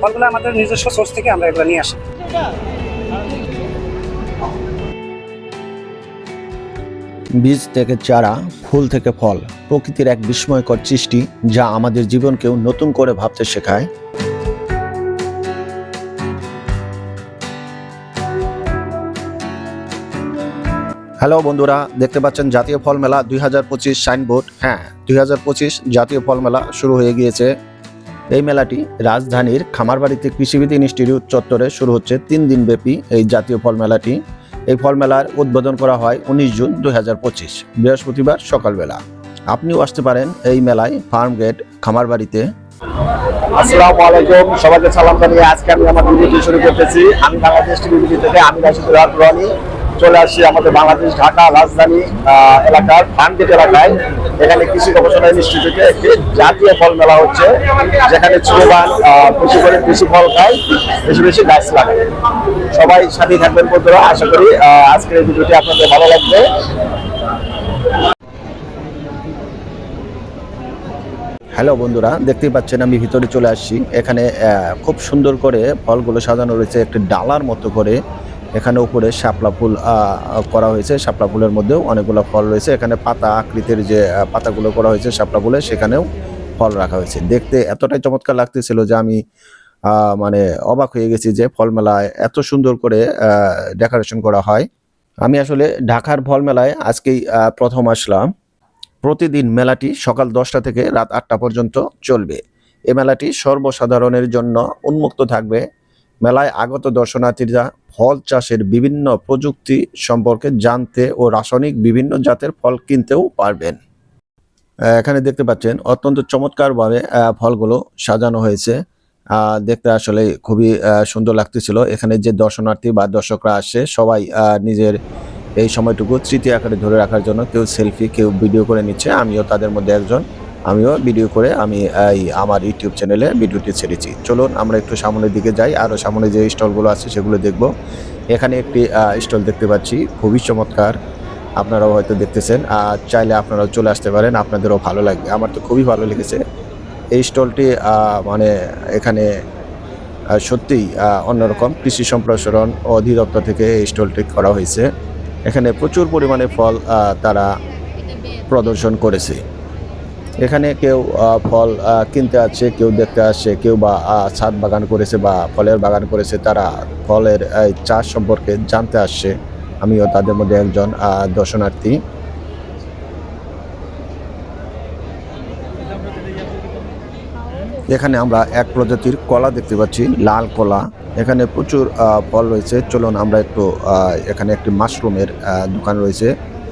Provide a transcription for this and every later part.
ফলগুলো আমাদের নিজস্ব সোর্স থেকে আমরা এগুলো নিয়ে আসি। বীজ থেকে চারা, ফুল থেকে ফল, প্রকৃতির এক বিস্ময়কর সৃষ্টি যা আমাদের জীবনকেও নতুন করে ভাবতে শেখায়। হ্যালো বন্ধুরা, দেখতে পাচ্ছেন জাতীয় ফল মেলা দুই হাজার পঁচিশ সাইনবোর্ড। হ্যাঁ দুই হাজার পঁচিশ জাতীয় ফল মেলা শুরু হয়ে গিয়েছে। এই মেলাটি রাজধানীর খামারবাড়িতে কৃষিবিদ ইনস্টিটিউট চত্বরে শুরু হচ্ছে তিন দিন ব্যাপী এই জাতীয় ফল মেলাটি। এই ফল মেলার উদ্বোধন করা হয় উনিশ জুন দুই বৃহস্পতিবার সকালবেলা। আপনিও আসতে পারেন এই মেলায় ফার্ম গেট খামারবাড়িতে। আজকে আমি শুরু বাংলাদেশ টিভি থেকে আমি রাশিদুল রনি। চলে আসছি আমাদের বাংলাদেশ ঢাকা রাজধানী এলাকার ফান্ডগেট এলাকায়। এখানে কৃষি গবেষণা ইনস্টিটিউটে একটি জাতীয় ফল মেলা হচ্ছে, যেখানে ছোটবান বেশি করে কৃষি ফল খায়, বেশি বেশি গাছ লাগে সবাই সাথে থাকবেন বন্ধুরা, আশা করি আজকের এই ভিডিওটি আপনাদের ভালো লাগবে। হ্যালো বন্ধুরা, দেখতেই পাচ্ছেন আমি ভিতরে চলে আসছি। এখানে খুব সুন্দর করে ফলগুলো সাজানো রয়েছে, একটি ডালার মতো করে। এখানে উপরে শাপলা ফুল করা হয়েছে। শাপলা ফুলের মধ্যেও অনেকগুলো ফল রয়েছে। এখানে পাতা আকৃতির যে পাতাগুলো করা হয়েছে শাপলা ফুলের সেখানেও ফল রাখা হয়েছে। দেখতে এতটাই চমৎকার লাগতেছিল যে আমি মানে অবাক হয়ে গেছি যে ফল মেলায় এত সুন্দর করে ডেকোরেশন করা হয়। আমি আসলে ঢাকার ফল মেলায় আজকেই প্রথম আসলাম। প্রতিদিন মেলাটি সকাল দশটা থেকে রাত আটটা পর্যন্ত চলবে। এ মেলাটি সর্বসাধারণের জন্য উন্মুক্ত থাকবে। মেলায় আগত দর্শনার্থীরা ফল চাষের বিভিন্ন প্রযুক্তি সম্পর্কে জানতে ও রাসায়নিক বিভিন্ন জাতের ফল কিনতেও পারবেন। এখানে দেখতে পাচ্ছেন, অত্যন্ত চমৎকারভাবে ফলগুলো সাজানো হয়েছে। দেখতে আসলে খুবই সুন্দর লাগতেছিল। এখানে যে দর্শনার্থী বা দর্শকরা আসে, সবাই নিজের এই সময়টুকু স্মৃতি আকারে ধরে রাখার জন্য কেউ সেলফি, কেউ ভিডিও করে নিচ্ছে। আমিও তাদের মধ্যে একজন। আমিও ভিডিও করে আমি এই আমার ইউটিউব চ্যানেলে ভিডিওটি ছেড়েছি। চলুন আমরা একটু সামনের দিকে যাই আরও সামনে যে স্টলগুলো আছে সেগুলো দেখব। এখানে একটি স্টল দেখতে পাচ্ছি, খুবই চমৎকার। আপনারাও হয়তো দেখতেছেন আর চাইলে আপনারাও চলে আসতে পারেন, আপনাদেরও ভালো লাগবে। আমার তো খুবই ভালো লেগেছে। এই স্টলটি মানে এখানে সত্যিই অন্যরকম কৃষি সম্প্রসারণ অধিদপ্তর থেকে এই স্টলটি করা হয়েছে। এখানে প্রচুর পরিমাণে ফল তারা প্রদর্শন করেছে। এখানে কেউ ফল কিনতে আসছে, কেউ দেখতে আসছে, কেউ বা ছাদ বাগান করেছে বা ফলের বাগান করেছে, তারা ফলের চাষ সম্পর্কে জানতে আসছে। আমিও তাদের মধ্যে একজন দর্শনার্থী। এখানে আমরা এক প্রজাতির কলা দেখতে পাচ্ছি, লাল কলা। এখানে প্রচুর ফল রয়েছে। চলুন আমরা একটু এখানে একটি মাশরুমের দোকান রয়েছে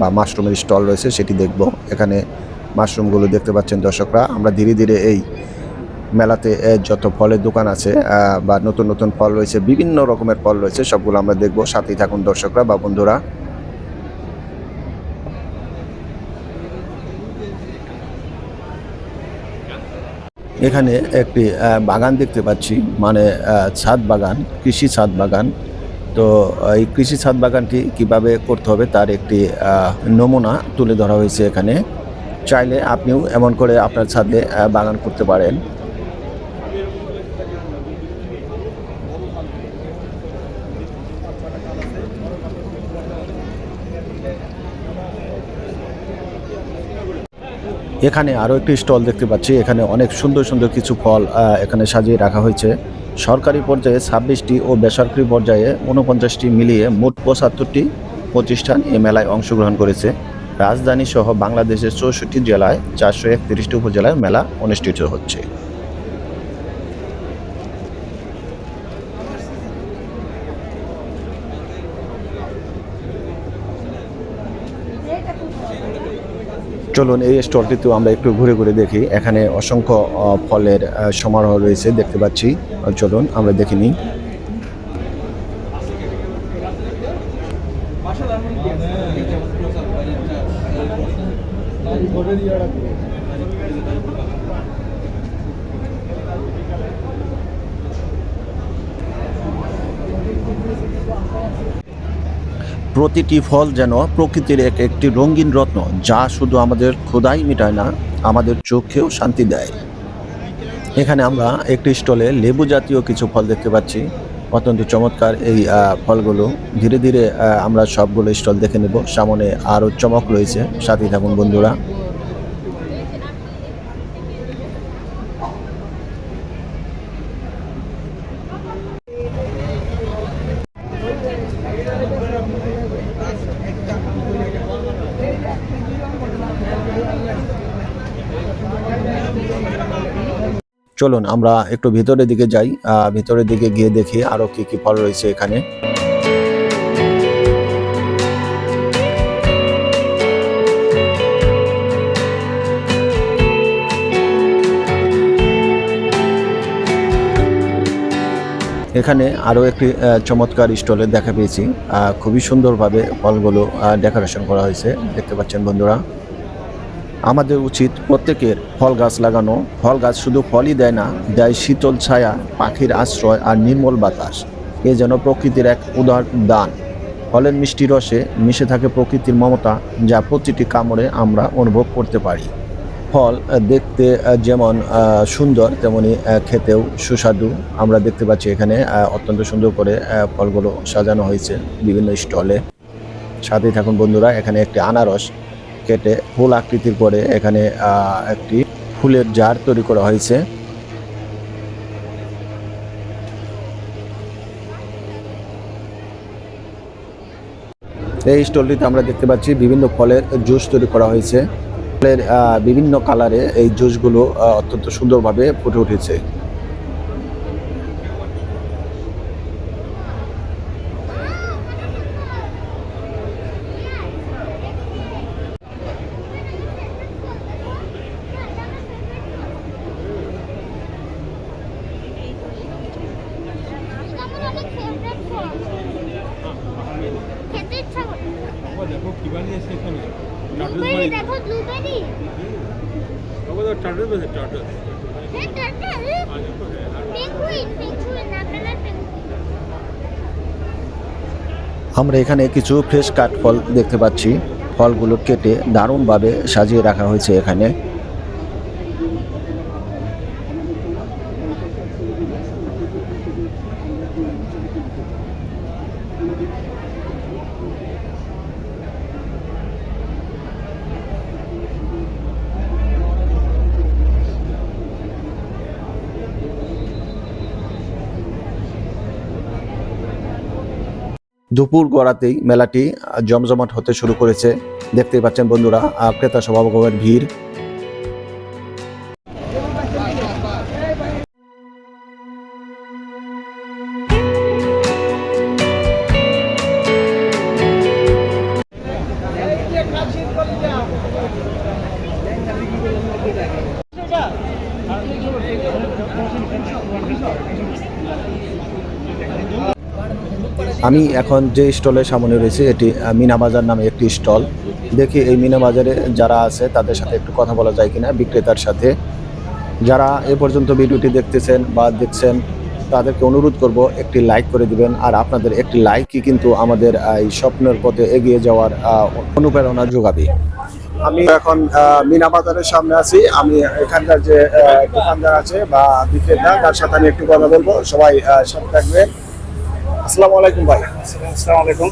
বা মাশরুমের স্টল রয়েছে, সেটি দেখব। এখানে মাশরুমগুলো দেখতে পাচ্ছেন দর্শকরা। আমরা ধীরে ধীরে এই মেলাতে যত ফলের দোকান আছে বা নতুন নতুন ফল রয়েছে, বিভিন্ন রকমের ফল রয়েছে, সবগুলো আমরা দেখব। সাথেই থাকুন দর্শকরা বা বন্ধুরা। এখানে একটি বাগান দেখতে পাচ্ছি মানে ছাদ বাগান, কৃষি ছাদ বাগান। তো, এই কৃষি ছাদ বাগানটি কীভাবে করতে হবে তার একটি নমুনা তুলে ধরা হয়েছে এখানে। চাইলে আপনিও এমন করে আপনার ছাদে বাগান করতে পারেন। এখানে আরও একটি স্টল দেখতে পাচ্ছি। এখানে অনেক সুন্দর সুন্দর কিছু ফল এখানে সাজিয়ে রাখা হয়েছে। সরকারি পর্যায়ে ছাব্বিশটি ও বেসরকারি পর্যায়ে উনপঞ্চাশটি মিলিয়ে মোট পঁচাত্তরটি প্রতিষ্ঠান এ মেলায় অংশগ্রহণ করেছে। রাজধানী সহ বাংলাদেশের চৌষট্টি জেলায় চারশো একত্রিশটি উপজেলায় মেলা অনুষ্ঠিত হচ্ছে। চলুন এই স্টলটিতেও আমরা একটু ঘুরে ঘুরে দেখি। এখানে অসংখ্য ফলের সমারোহ রয়েছে, দেখতে পাচ্ছি। চলুন আমরা দেখে নিই। প্রতিটি ফল যেন প্রকৃতির এক একটি রঙিন রত্ন যা শুধু আমাদের ক্ষুদাই মিটায় না, আমাদের চোখেও শান্তি দেয়। এখানে আমরা একটি স্টলে লেবু জাতীয় কিছু ফল দেখতে পাচ্ছি। অত্যন্ত চমৎকার এই ফলগুলো। ধীরে ধীরে আমরা সবগুলো স্টল দেখে নেব। সামনে আরও চমক রয়েছে। সাথেই থাকুন বন্ধুরা। চলুন, আমরা একটু ভিতরের দিকে যাই ভিতরের দিকে গিয়ে দেখি আরও কি কি ফল রয়েছে এখানে। এখানে আরও একটি চমৎকার স্টলে দেখা পেয়েছি। খুবই সুন্দরভাবে ফলগুলো ডেকোরেশন করা হয়েছে। দেখতে পাচ্ছেন বন্ধুরা। আমাদের উচিত প্রত্যেকের ফল গাছ লাগানো। ফল গাছ শুধু ফলই দেয় না, দেয় শীতল ছায়া, পাখির আশ্রয় আর নির্মল বাতাস। এ যেন প্রকৃতির এক উদার দান। ফলের মিষ্টি রসে মিশে থাকে প্রকৃতির মমতা, যা প্রতিটি কামড়ে আমরা অনুভব করতে পারি। ফল দেখতে যেমন সুন্দর, তেমনি খেতেও সুস্বাদু। আমরা দেখতে পাচ্ছি এখানে অত্যন্ত সুন্দর করে ফলগুলো সাজানো হয়েছে বিভিন্ন স্টলে। সাথেই থাকুন বন্ধুরা, এখানে একটি আনারস। কেটে ফুল আকৃতির করে এখানে একটি ফুলের জার তৈরি করা হয়েছে। এই স্টলটিতে আমরা দেখতে পাচ্ছি বিভিন্ন ফলের জুস তৈরি করা হয়েছে। ফলের বিভিন্ন কালারে এই জুসগুলো অত্যন্ত সুন্দরভাবে ফুটে উঠেছে আমার অনেক ফেভারিট ফল খেতে ইচ্ছা করে বাবা দেখো কি বানিয়েছে এখানে টার্টল ব্লুবেরি দেখো ব্লুবেরি বাবা তো টার্টল বসে টার্টল হ্যাঁ টার্টল পেঙ্গুইন পেঙ্গুইন আপনারা আমরা এখানে কিছু ফ্রেশ কাঠ ফল দেখতে পাচ্ছি। ফলগুলো কেটে দারুণভাবে সাজিয়ে রাখা হয়েছে এখানে। দুপুর গড়াতেই মেলাটি জমজমাট হতে শুরু করেছে। দেখতেই পাচ্ছেন বন্ধুরা ক্রেতা সভাগমের ভিড়। আমি এখন যে স্টলের সামনে রয়েছে, এটি মিনা বাজার নামে একটি স্টল। দেখি এই মিনা বাজারে যারা আছে, তাদের সাথে একটু কথা বলা যায় কিনা, বিক্রেতার সাথে। যারা এ পর্যন্ত ভিডিওটি দেখতেছেন বা দেখছেন, তাদেরকে অনুরোধ করব একটি লাইক করে দিবেন। আর আপনাদের একটি লাইকই কিন্তু আমাদের এই স্বপ্নের পথে এগিয়ে যাওয়ার অনুপ্রেরণা যোগাবে। আমি এখন মিনা বাজারের সামনে আছি। আমি এখানকার যে দোকানদার আছে বা বিক্রেতা, তার সাথে আমি একটু কথা বলব। সবাই সাথে থাকবেন। আসসালামু আলাইকুম ভাই। আসসালামু আলাইকুম।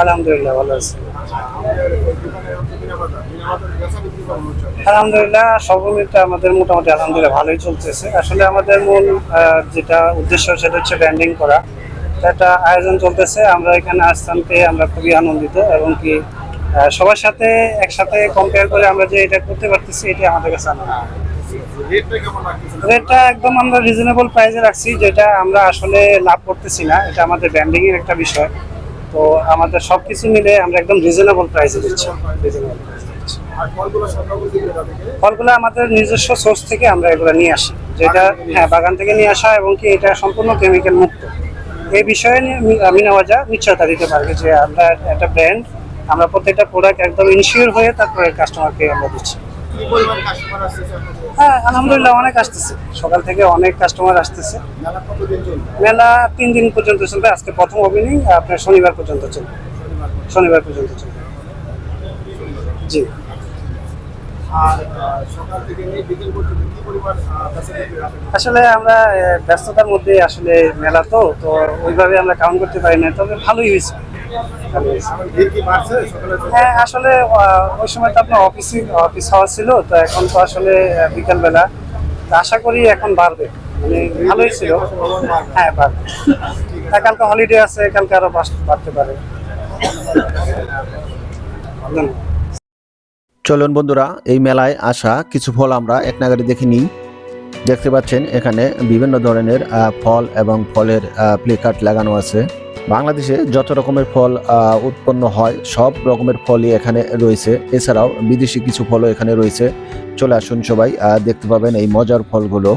আলহামদুলিল্লাহ ভালো আছি। আলহামদুলিল্লাহ সর্বমিলটা আমাদের মোটামুটি আলহামদুলিল্লাহ ভালোই চলতেছে। আসলে আমাদের মূল যেটা উদ্দেশ্য সেটা হচ্ছে ব্র্যান্ডিং করা। একটা আয়োজন চলতেছে। আমরা এখানে আসতাম পেয়ে আমরা খুবই আনন্দিত এবং কি সবার সাথে একসাথে কম্পেয়ার করে আমরা যে এটা করতে পারতেছি এটা আমাদের কাছে আনন্দ। রেটটা একদম আমরা রিজনেবল প্রাইসে রাখছি যেটা আমরা আসলে লাভ করতেছি না। এটা আমাদের ব্র্যান্ডিং এর একটা বিষয়। তো আমাদের সবকিছু মিলে আমরা একদম রিজনেবল প্রাইসে দিচ্ছি। ফলগুলো আমাদের নিজস্ব সোর্স থেকে আমরা এগুলো নিয়ে আসি। যেটা হ্যাঁ বাগান থেকে নিয়ে আসা এবং কি এটা সম্পূর্ণ কেমিক্যাল মুক্ত। এই বিষয়ে আমি নেওয়াজা নিশ্চয়তা দিতে পারবে যে আমরা একটা ব্র্যান্ড আমরা প্রত্যেকটা প্রোডাক্ট একদম ইনশিওর হয়ে তারপরে কাস্টমারকে আমরা দিচ্ছি। হ্যাঁ আলহামদুলিল্লাহ অনেক আসতেছে। সকাল থেকে অনেক কাস্টমার আসতেছে। মেলা তিন দিন পর্যন্ত চলবে। আজকে প্রথম ওপেনিং আপনার শনিবার পর্যন্ত চলবে। শনিবার পর্যন্ত। চলবে। জি? আসলে আমরা ব্যস্ততার মধ্যে আসলে মেলা তো তো ওইভাবে আমরা কাউন্ট করতে পারি না। তবে ভালোই হয়েছে। হ্যাঁ আসলে ওই সময় তো আপনার অফিসে অফিস হওয়া ছিল তো এখন তো আসলে বিকালবেলা। তো আশা করি এখন বাড়বে। মানে ভালোই ছিল। হ্যাঁ বাড়বে। কালকে হলিডে আছে কালকে আরও বাস- বাড়তে পারে। চলুন বন্ধুরা এই মেলায় আসা কিছু ফল আমরা এক নাগারে দেখে নিই। দেখতে পাচ্ছেন, এখানে বিভিন্ন ধরনের ফল এবং ফলের প্লে কার্ড লাগানো আছে। বাংলাদেশে যত রকমের ফল উৎপন্ন হয়, সব রকমের ফলই এখানে রয়েছে। এছাড়াও বিদেশি কিছু ফলও এখানে রয়েছে। চলে আসুন সবাই দেখতে পাবেন এই মজার ফলগুলো।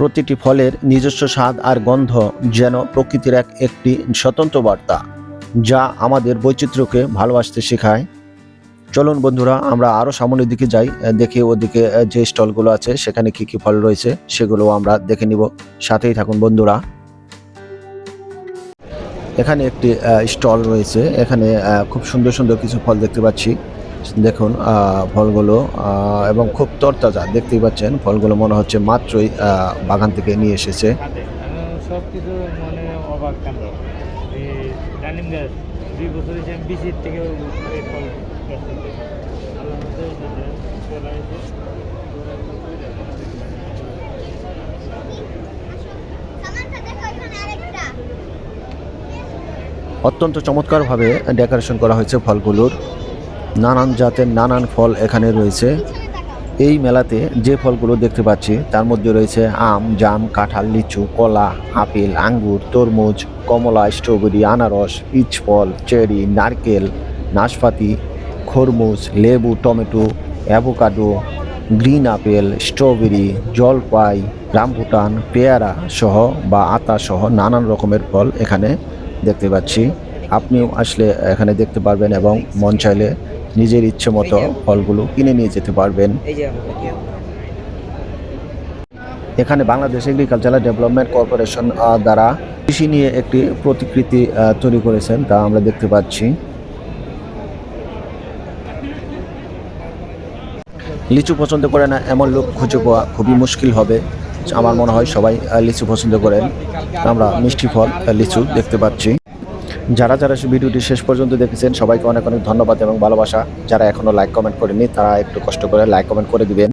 প্রতিটি ফলের নিজস্ব স্বাদ আর গন্ধ যেন প্রকৃতির এক একটি স্বতন্ত্র বার্তা, যা আমাদের বৈচিত্র্যকে ভালোবাসতে শেখায়। চলুন বন্ধুরা, আমরা আরও সামনের দিকে যাই, দেখি ওদিকে যে স্টলগুলো আছে, সেখানে কি কি ফল রয়েছে, সেগুলো আমরা দেখে নিব। সাথেই থাকুন বন্ধুরা। এখানে একটি স্টল রয়েছে। এখানে খুব সুন্দর সুন্দর কিছু ফল দেখতে পাচ্ছি। দেখুন আহ, ফলগুলো আহ, এবং খুব তরতাজা। দেখতেই পাচ্ছেন ফলগুলো মনে হচ্ছে মাত্রই আহ, বাগান থেকে নিয়ে এসেছে। সব কিছু মানে অবাক কাণ্ড ডালিম গাছ দুই বছর হয়েছে আমি বিচির থেকে অত্যন্ত চমৎকারভাবে ডেকোরেশন করা হয়েছে ফলগুলোর। নানান জাতের নানান ফল এখানে রয়েছে। এই মেলাতে যে ফলগুলো দেখতে পাচ্ছি, তার মধ্যে রয়েছে আম, জাম, কাঁঠাল, লিচু, কলা, আপেল, আঙ্গুর, তরমুজ, কমলা, স্ট্রবেরি, আনারস পিচ ফল চেরি, নারকেল, নাশপাতি, খরমুজ, লেবু, tomato, avocado, green apple, strawberry, জলপাই, রামভুটান, পেয়ারা সহ বা আতা সহ নানান রকমের ফল এখানে দেখতে পাচ্ছি। আপনিও আসলে এখানে দেখতে পারবেন এবং মন চাইলে নিজের ইচ্ছে মতো ফলগুলো কিনে নিয়ে যেতে পারবেন। এখানে বাংলাদেশ এগ্রিকালচারাল ডেভেলপমেন্ট কর্পোরেশন দ্বারা কৃষি নিয়ে একটি প্রতিকৃতি তৈরি করেছেন তা আমরা দেখতে পাচ্ছি। লিচু পছন্দ করে না এমন লোক খুঁজে পাওয়া খুবই মুশকিল হবে। আমার মনে হয় সবাই লিচু পছন্দ করেন। আমরা মিষ্টি ফল লিচু দেখতে পাচ্ছি। যারা যারা ভিডিওটি শেষ পর্যন্ত দেখেছেন, সবাইকে অনেক অনেক ধন্যবাদ এবং ভালোবাসা। যারা এখনও লাইক কমেন্ট করেনি তারা একটু কষ্ট করে লাইক কমেন্ট করে দিবেন।